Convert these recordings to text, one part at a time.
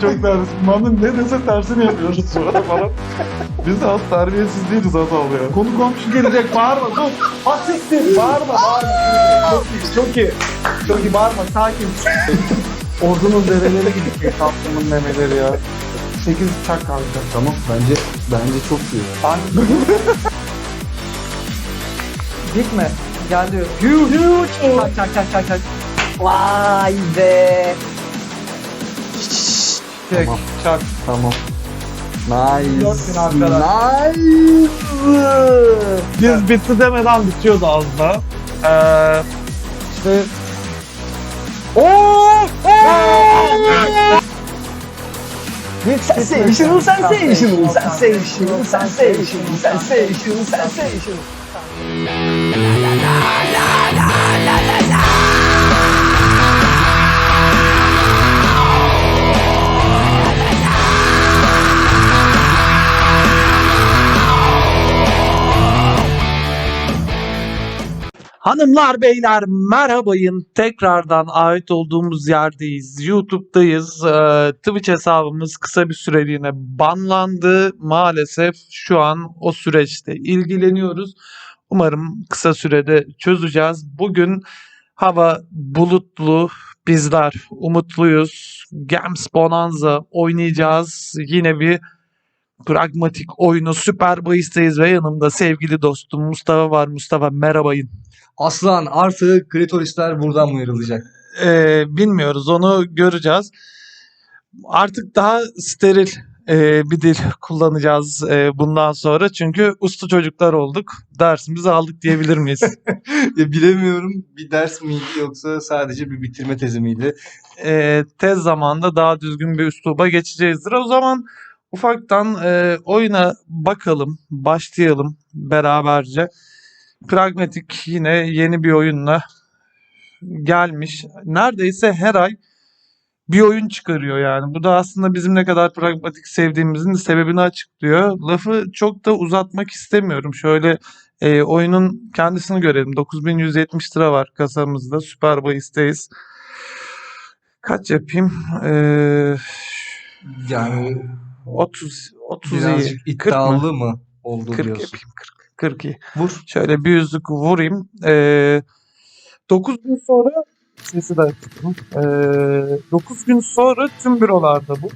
çok neredesin? Mamın ne dese tersini yapıyoruz sonra falan. Biz az terbiyesiz değiliz az oluyor. Konu komşu gelecek bağırma dur. Asistin bağırma bağırma. Çok iyi çok iyi. Çok iyi bağırma sakin. Ordunun dereleri gidiyor tatlımın memeleri ya. 8 çak kanka. Tamam bence bence çok iyi. Gitme. Geldi. Huge. Çak çak çak çak çak. Vay be. Tamam. çak. Tamam. Nice. 4000 arkadaş. Nice. Biz bitti demeden bitiyordu az da. Ee, işte Oo! Sensational, sensational, sensational, sensational, sensational, sensational. Hanımlar beyler merhabayın. Tekrardan ait olduğumuz yerdeyiz. YouTube'dayız. Ee, Twitch hesabımız kısa bir süreliğine banlandı. Maalesef şu an o süreçte ilgileniyoruz. Umarım kısa sürede çözeceğiz. Bugün hava bulutlu. Bizler umutluyuz. Games Bonanza oynayacağız. Yine bir pragmatik oyunu Süper Bahis'teyiz ve yanımda sevgili dostum Mustafa var. Mustafa merhabayın. Aslan artı klitorisler buradan mı ayrılacak? Ee, bilmiyoruz onu göreceğiz. Artık daha steril e, bir dil kullanacağız e, bundan sonra. Çünkü usta çocuklar olduk. Dersimizi aldık diyebilir miyiz? ya bilemiyorum bir ders miydi yoksa sadece bir bitirme tezi miydi? e, tez zamanda daha düzgün bir üsluba geçeceğizdir. O zaman ufaktan e, oyuna bakalım, başlayalım beraberce. Pragmatik yine yeni bir oyunla gelmiş. Neredeyse her ay bir oyun çıkarıyor yani. Bu da aslında bizim ne kadar pragmatik sevdiğimizin sebebini açıklıyor. Lafı çok da uzatmak istemiyorum. Şöyle e, oyunun kendisini görelim. 9170 lira var kasamızda. Süper Bahis'teyiz. Kaç yapayım? Ee, Yani 30 30 iyi. birazcık 40 mı? iddialı mı oldu 40 diyorsun? yapayım 40. 40 iyi. Vur. Şöyle bir yüzlük vurayım. Ee, 9 gün sonra sesi de açtım. Ee, 9 gün sonra tüm bürolarda bu.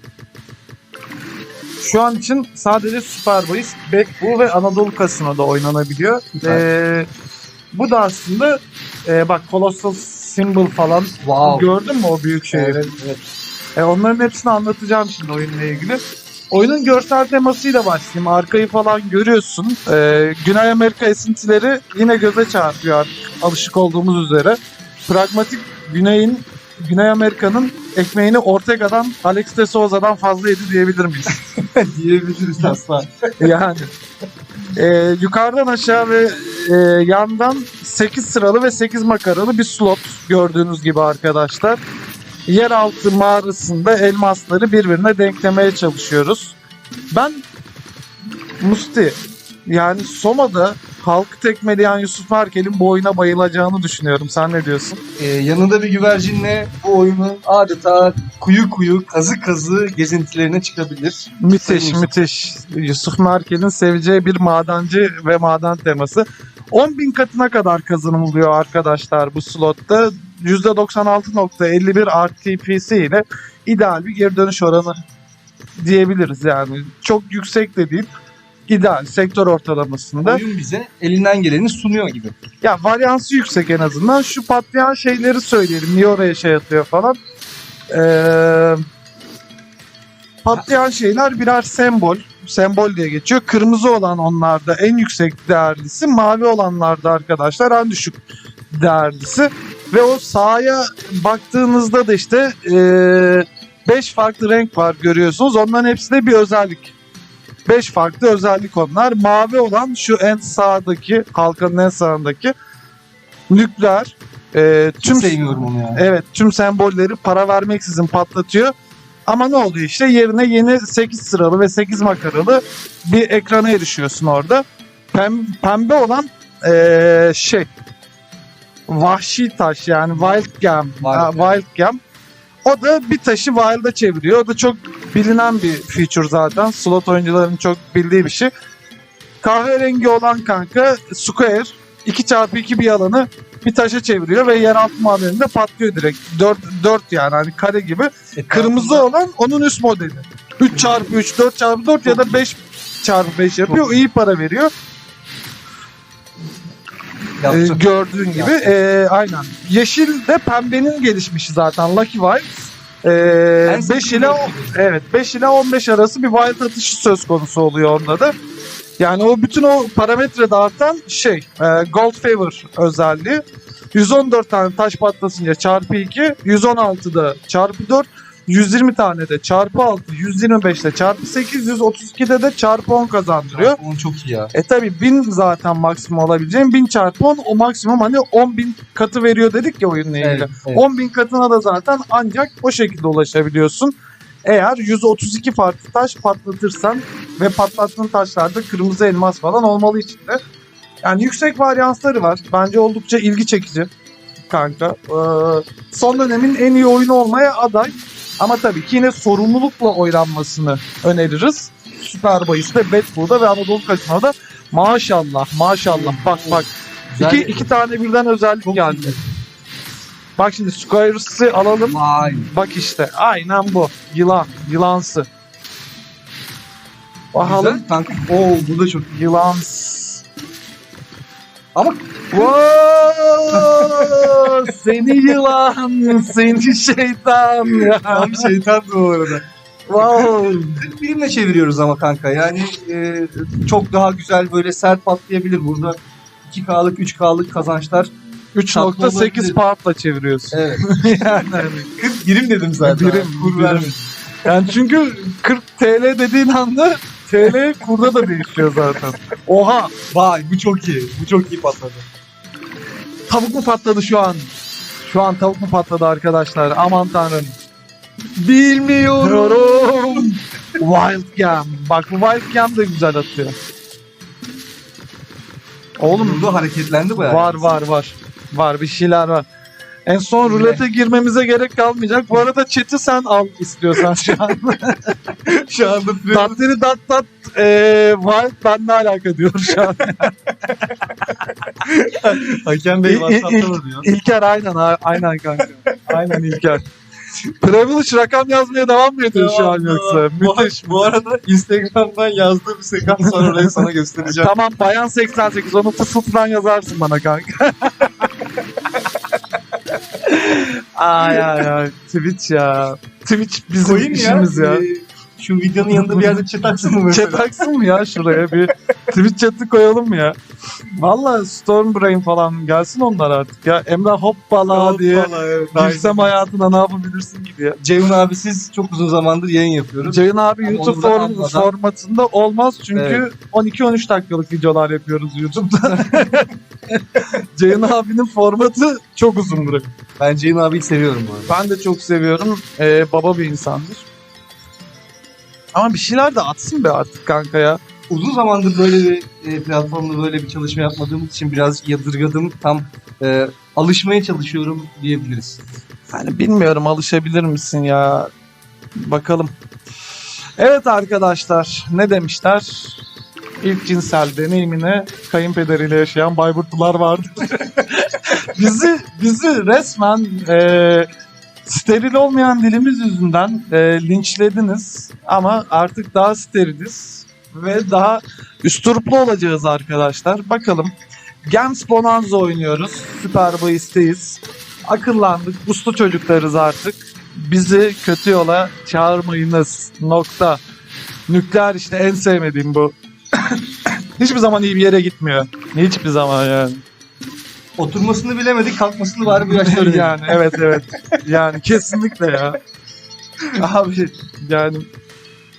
Şu an için sadece Süper Bahis, Betbu ve Anadolu Kasino'da oynanabiliyor. Ee, bu da aslında e, bak Colossal Symbol falan Wow. gördün mü o büyük şeyi? Evet, evet. E, onların hepsini anlatacağım şimdi oyunla ilgili. Oyunun görsel temasıyla başlayayım. Arkayı falan görüyorsun. E, Güney Amerika esintileri yine göze çarpıyor artık alışık olduğumuz üzere. Pragmatik Güney'in Güney Amerika'nın ekmeğini Ortega'dan, Alex de Souza'dan fazla yedi diyebilir miyiz? Diyebiliriz aslan. yani. E, yukarıdan aşağı ve e, yandan 8 sıralı ve 8 makaralı bir slot gördüğünüz gibi arkadaşlar. Yeraltı mağarasında elmasları birbirine denklemeye çalışıyoruz. Ben Musti yani Soma'da halkı tekmeleyen Yusuf Merkel'in bu oyuna bayılacağını düşünüyorum. Sen ne diyorsun? Ee, yanında bir güvercinle bu oyunun adeta kuyu kuyu kazı kazı gezintilerine çıkabilir. Müthiş Sayın müthiş. Yusuf Merkel'in seveceği bir madenci ve maden teması. 10 bin katına kadar kazanım oluyor arkadaşlar bu slotta. %96.51 RTPC ile ideal bir geri dönüş oranı diyebiliriz yani. Çok yüksek de değil. İdeal sektör ortalamasında. Oyun bize elinden geleni sunuyor gibi. Ya varyansı yüksek en azından. Şu patlayan şeyleri söyleyelim. Niye oraya şey atıyor falan. Ee, patlayan şeyler birer sembol. Sembol diye geçiyor. Kırmızı olan onlarda en yüksek değerlisi. Mavi olanlarda arkadaşlar en düşük değerlisi. Ve o sahaya baktığınızda da işte 5 farklı renk var görüyorsunuz. Onların hepsi de bir özellik. 5 farklı özellik onlar. Mavi olan şu en sağdaki, halkanın en sağındaki nükleer. E, tüm sevmiyorum onu yani. Evet tüm sembolleri para vermeksizin patlatıyor. Ama ne oluyor işte yerine yeni 8 sıralı ve 8 makaralı bir ekrana erişiyorsun orada. Pem- pembe olan eee, şey vahşi taş yani wild gem. Wild Ha, gem. wild gem. O da bir taşı Wild'a çeviriyor. O da çok bilinen bir feature zaten. Slot oyuncuların çok bildiği bir şey. Kahverengi olan kanka Square 2x2 bir alanı bir taşa çeviriyor ve yeraltı madeninde patlıyor direkt. 4, 4 yani hani kare gibi. Kırmızı olan onun üst modeli. 3 çarpı 3, 4 çarpı 4 ya da 5 çarpı 5 yapıyor. İyi para veriyor. Yaptı. gördüğün gibi. Ee, aynen. Yeşil de pembenin gelişmişi zaten. Lucky Wilds. Ee, En 5 sevdiğim ile evet 5 ile 15 arası bir wild atışı söz konusu oluyor onda da. Yani o bütün o parametre dağıtan şey e, Gold Favor özelliği. 114 tane taş patlasınca çarpı 2, 116'da çarpı 4, 120 tane de çarpı 6, 125'te çarpı 8, 132'de de çarpı 10 kazandırıyor. Onun çok iyi ya. E tabi 1000 zaten maksimum olabileceğin 1000 çarpı 10 o maksimum hani 10.000 katı veriyor dedik ya oyunla ilgili. Evet, evet. 10.000 katına da zaten ancak o şekilde ulaşabiliyorsun. Eğer 132 farklı taş patlatırsan ve patlattığın taşlarda kırmızı elmas falan olmalı içinde. Yani yüksek varyansları var. Bence oldukça ilgi çekici kanka. Ee, son dönemin en iyi oyunu olmaya aday. Ama tabii ki yine sorumlulukla oynanmasını öneririz. Süper Bayis'te, Bedford'da ve Anadolu Kasino'da maşallah maşallah bak bak. Güzel. İki, iki tane birden özellik Çok geldi. güzel. Bak şimdi Squares'ı alalım. Vay. Bak işte aynen bu. Yılan. Yılansı. Bakalım. Güzel. Oo bu da çok. Yılans. Ama Wow! seni yılan, seni şeytan ya. tam şeytan bu arada. Wow. Birimle çeviriyoruz ama kanka. Yani e, çok daha güzel böyle sert patlayabilir burada. 2K'lık 3K'lık kazançlar. 3.8 poundla çeviriyorsun. Evet. yani, 40 birim dedim zaten. Birim, Kur vermedim. yani çünkü 40 TL dediğin anda TL kurda da değişiyor zaten. Oha! Vay bu çok iyi. Bu çok iyi patladı. Tavuk mu patladı şu an? Şu an tavuk mu patladı arkadaşlar? Aman tanrım. Bilmiyorum. Wild Gam. Bak bu Wild Gam da güzel atıyor. Oğlum Burada hareketlendi bayağı. var var var. Var bir şeyler var. En son rulete girmemize gerek kalmayacak. Bu arada chat'i sen al istiyorsan şu an. Şu anda Datleri dat dat eee Wild benimle alaka diyor şu an. Hakem Bey i- WhatsApp'ta ilk- mı diyor? İlker aynen a- aynen kanka. Aynen İlker. Privilege rakam yazmaya devam mı ediyor şu an Devam, yoksa? devam. Bu- Müthiş. Bu arada Instagram'dan yazdığım bir sekans var orayı sana göstereceğim. Tamam bayan 88 onu fısıltıdan yazarsın bana kanka. Ay ay ay Twitch ya. Twitch bizim Koyayım işimiz ya. Ee, Şu videonun yanında bir yerde chat açsın mı mesela? Chat aksın mı ya şuraya bir Twitch chat'i koyalım mı ya? Valla Stormbrain falan gelsin onlar artık ya. Emrah hoppala diye Hoppala, evet. girsem hayatına ne yapabilirsin gibi ya. Ceyhun abi siz çok uzun zamandır yayın yapıyoruz. Ceyhun abi Ama YouTube form- formatında olmaz çünkü Evet. 12-13 dakikalık videolar yapıyoruz YouTube'da. Ceyhun abinin formatı çok uzun bırak. Ben Ceyhun abiyi seviyorum bu arada. Ben de çok seviyorum. Ee, baba bir insandır. Ama bir şeyler de atsın be artık kanka ya. Uzun zamandır böyle bir e, platformda böyle bir çalışma yapmadığımız için biraz yadırgadım. Tam e, alışmaya çalışıyorum diyebiliriz. Hani bilmiyorum alışabilir misin ya? Bakalım. Evet arkadaşlar ne demişler? İlk cinsel deneyimine kayınpederiyle yaşayan Bayburtlular vardı. bizi bizi resmen e, steril olmayan dilimiz yüzünden e, linçlediniz ama artık daha steriliz ve daha üsturuplu olacağız arkadaşlar. Bakalım. Games Bonanza oynuyoruz. Süper Bayis'teyiz akıllandık. Uslu çocuklarız artık. Bizi kötü yola çağırmayınız. Nokta. Nükleer işte en sevmediğim bu. Hiçbir zaman iyi bir yere gitmiyor. Hiçbir zaman yani. Oturmasını bilemedik, kalkmasını bari bu yaşta öğrenelim. yani evet evet. Yani kesinlikle ya. Abi yani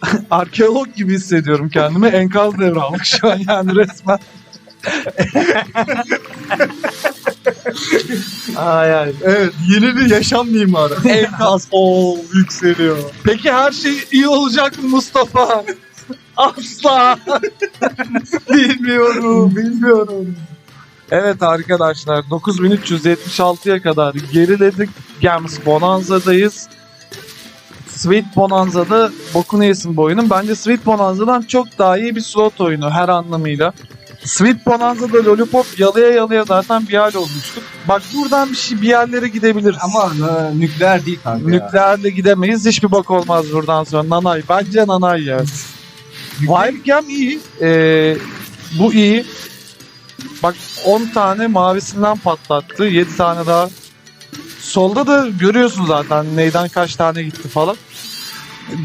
arkeolog gibi hissediyorum kendimi. Enkaz devraldık şu an yani resmen. ay ay. Evet, yeni bir yaşam mimarı. Enkaz o yükseliyor. Peki her şey iyi olacak mı Mustafa? Asla. Bilmiyorum. Bilmiyorum. Evet arkadaşlar 9376'ya kadar geriledik. Games Bonanza'dayız. Sweet Bonanza'da bokunu yesin bu oyunun. Bence Sweet Bonanza'dan çok daha iyi bir slot oyunu her anlamıyla. Sweet Bonanza'da Lollipop yalıya yalıya zaten bir hal olmuştuk. Bak buradan bir şey bir yerlere gidebiliriz. Ama e, nükleer değil kanka. Nükleerle gidemeyiz. Hiçbir bok olmaz buradan sonra. Nanay. Bence nanay ya. Wildcam iyi. Ee, bu iyi. Bak 10 tane mavisinden patlattı. 7 tane daha. Solda da görüyorsun zaten neyden kaç tane gitti falan.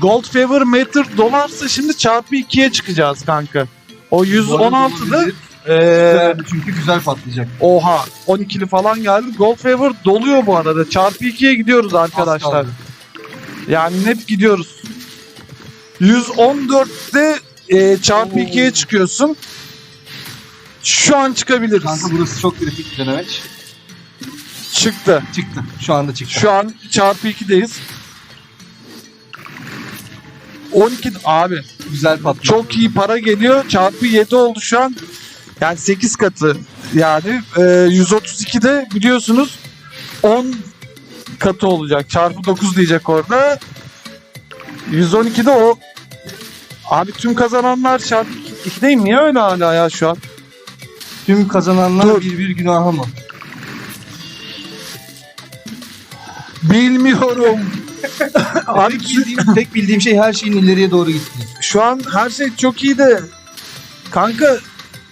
Gold Favor Meter dolarsa şimdi çarpı 2'ye çıkacağız kanka. O 116'da olabilir. ee, çünkü güzel patlayacak. oha 12'li falan geldi. Gold Favor doluyor bu arada. Çarpı 2'ye gidiyoruz arkadaşlar. Yani net gidiyoruz. 114'te e, çarpı Oo. 2'ye çıkıyorsun. Şu an çıkabiliriz. Kanka burası çok kritik bir denemeç. Çıktı. Çıktı. Şu anda çıktı. Şu an çarpı 2'deyiz. 12 abi güzel patladı. çok iyi para geliyor. Çarpı 7 oldu şu an. Yani 8 katı. Yani e, 132'de biliyorsunuz 10 katı olacak. Çarpı 9 diyecek orada. 112'de o Abi tüm kazananlar çarpı 2 değil mi? Niye öyle hala ya şu an? Tüm kazananlar Dur. bir bir günahı mı? Bilmiyorum. Abi tek, bildiğim, tek bildiğim şey her şeyin ileriye doğru gitti. şu an her şey çok iyi de kanka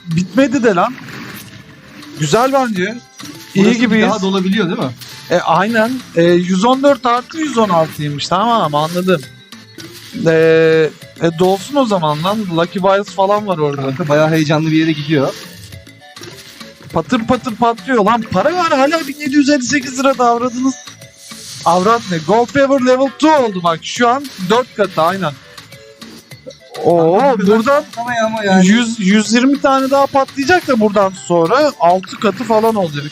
bitmedi de lan. Güzel bence. İyi Burası gibiyiz. Daha dolabiliyor değil mi? E, aynen. E, 114 artı 116'ymış. Tamam anladım. E, e, dolsun o zaman lan. Lucky Biles falan var orada. Kanka bayağı heyecanlı bir yere gidiyor. Patır patır patlıyor lan. Para var hala 1758 lira da avradınız. Avrat ne? Gold Power Level 2 oldu bak. Şu an 4 katı aynen. Oo buradan Ama yani 100 120 tane daha patlayacak da buradan sonra 6 katı falan olacak.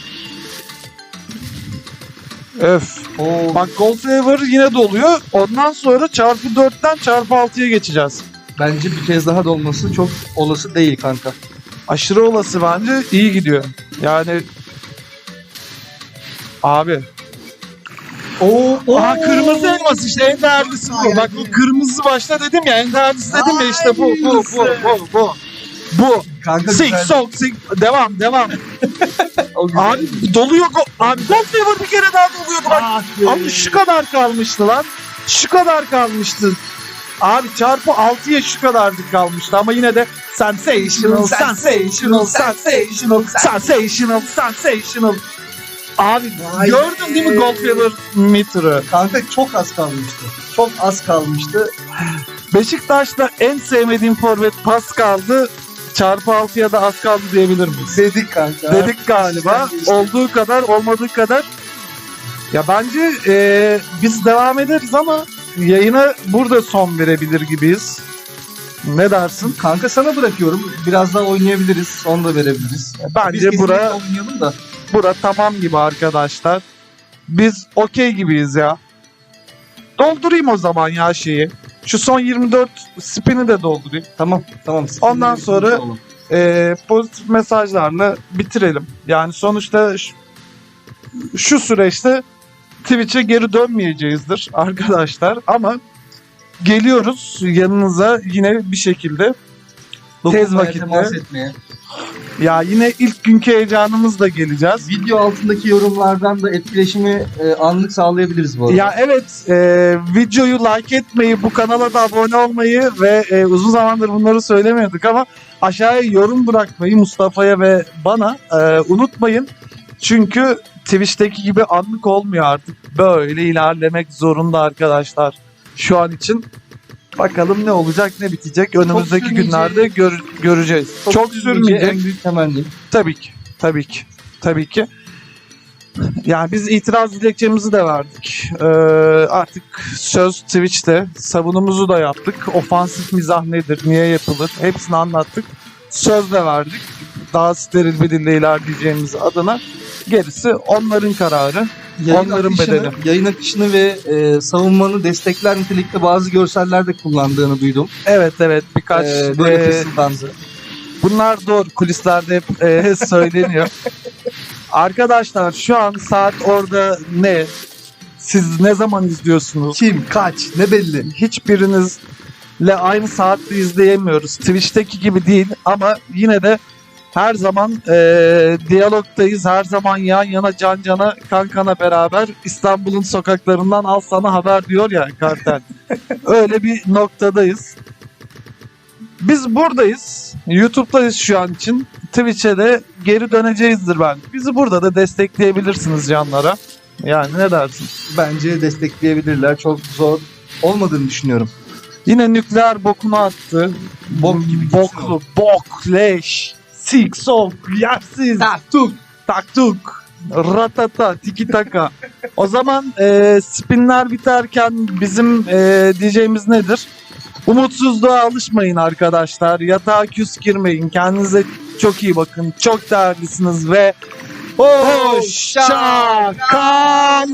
Öf. o Bak Gold Favor yine doluyor. Ondan sonra çarpı 4'ten çarpı 6'ya geçeceğiz. bence bir kez daha dolması çok olası değil kanka. Aşırı olası bence iyi gidiyor. Yani abi. Oo, Aha kırmızı elmas işte en değerlisi bu. Bak bu kırmızı başta dedim ya en değerlisi dedim ya işte bu bu bu bu bu. Bu. Kanka Six, güzel. sol, six. Devam, devam. Abi doluyor. Go abi Gold Favor bir kere daha doluyordu bak. Abi şu kadar kalmıştı lan. Şu kadar kalmıştı. Abi çarpı 6'ya şu kadarcık kalmıştı ama yine de sensational, sensational, sensational, sensational, sensational. Abi Vay gördün değil mi be. Gold Favor meter'ı? Kanka çok az kalmıştı. Çok az kalmıştı. Beşiktaş'ta en sevmediğim forvet pas kaldı. Çarpı 6'ya da az kaldı diyebilir miyiz? Dedik kanka. Dedik galiba. İşte. Olduğu kadar olmadığı kadar. Ya bence e, biz devam ederiz ama yayına burada son verebilir gibiyiz. Ne dersin? Kanka sana bırakıyorum. Biraz daha oynayabiliriz. Onu da verebiliriz. Biz Bence kesinlikle bura, oynayalım da. bura tamam gibi arkadaşlar. Biz okey gibiyiz ya. Doldurayım o zaman ya şeyi. Şu son 24 spin'i de doldurayım. Tamam tamam. Ondan sonra- olalım. e, pozitif mesajlarla bitirelim. Yani sonuçta şu, şu süreçte Twitch'e geri dönmeyeceğizdir arkadaşlar ama geliyoruz yanınıza yine bir şekilde tez vakitte. ya yine ilk günkü heyecanımızla geleceğiz. Video altındaki yorumlardan da etkileşimi e, anlık sağlayabiliriz bu arada. Ya evet e, videoyu like etmeyi, bu kanala da abone olmayı ve e, uzun zamandır bunları söylemiyorduk ama aşağıya yorum bırakmayı Mustafa'ya ve bana e, unutmayın. Çünkü Twitch'teki gibi anlık olmuyor artık. Böyle ilerlemek zorunda arkadaşlar şu an için. Bakalım ne olacak ne bitecek önümüzdeki sürmeyecek. günlerde gör- göreceğiz. Çok, sürmeyecek. En büyük. Tabii ki. Tabii ki. Tabii ki. Yani biz itiraz dilekçemizi de verdik. Ee, artık söz Twitch'te. Savunumuzu da yaptık. Ofansif mizah nedir? Niye yapılır? Hepsini anlattık. Söz de verdik. Daha steril bir dille ilerleyeceğimiz adına. Gerisi onların kararı. Onların bedeli. Yayın akışını ve e, savunmanı destekler nitelikte bazı görseller de kullandığını duydum. Evet evet birkaç E, böyle e, fısıldandı. Bunlar doğru. Kulislerde hep e, söyleniyor. Arkadaşlar şu an saat orada ne? Siz ne zaman izliyorsunuz? Kim, kaç, ne belli. Hiçbirinizle aynı saatte izleyemiyoruz. Twitch'teki gibi değil ama yine de her zaman eee diyalogdayız. Her zaman yan yana can cana kan kana beraber İstanbul'un sokaklarından al sana haber diyor ya kartel. Öyle bir noktadayız. Biz buradayız. YouTube'dayız şu an için. Twitch'e de geri döneceğizdir ben. Bizi burada da destekleyebilirsiniz canlara. Yani ne dersin? Bence destekleyebilirler. Çok zor olmadığını düşünüyorum. Yine nükleer bokunu attı. Bok gibi Boklu, bok, leş, sik, sok, yersiz, Taktuk. taktuk, ratata, tiki taka. O zaman e, spinler biterken bizim e, diyeceğimiz nedir? Umutsuzluğa alışmayın arkadaşlar. Yatağa küs girmeyin. Kendinize çok iyi bakın. Çok değerlisiniz ve hoşça kalın.